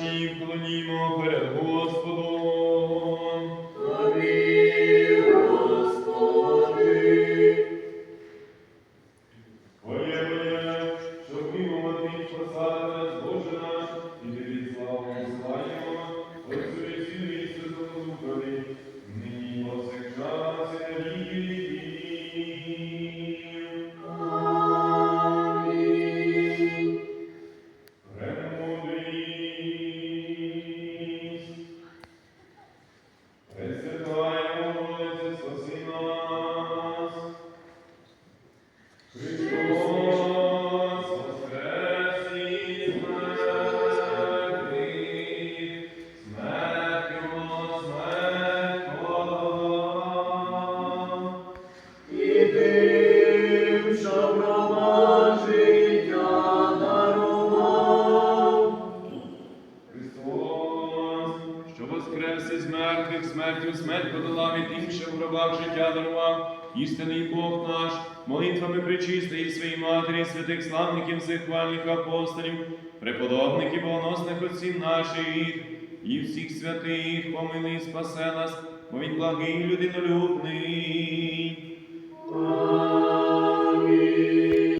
наші, вклонімо перед Господом. Воскрес із мертвих, смертю смерть подолав від інших гробах життя дарував, істинний Бог наш, молитвами причистої своїй матері, святих славників, всіх хвальних апостолів, преподобних і богоносних отців наших, і всіх святих, помили спасе нас, бо благий людинолюбний.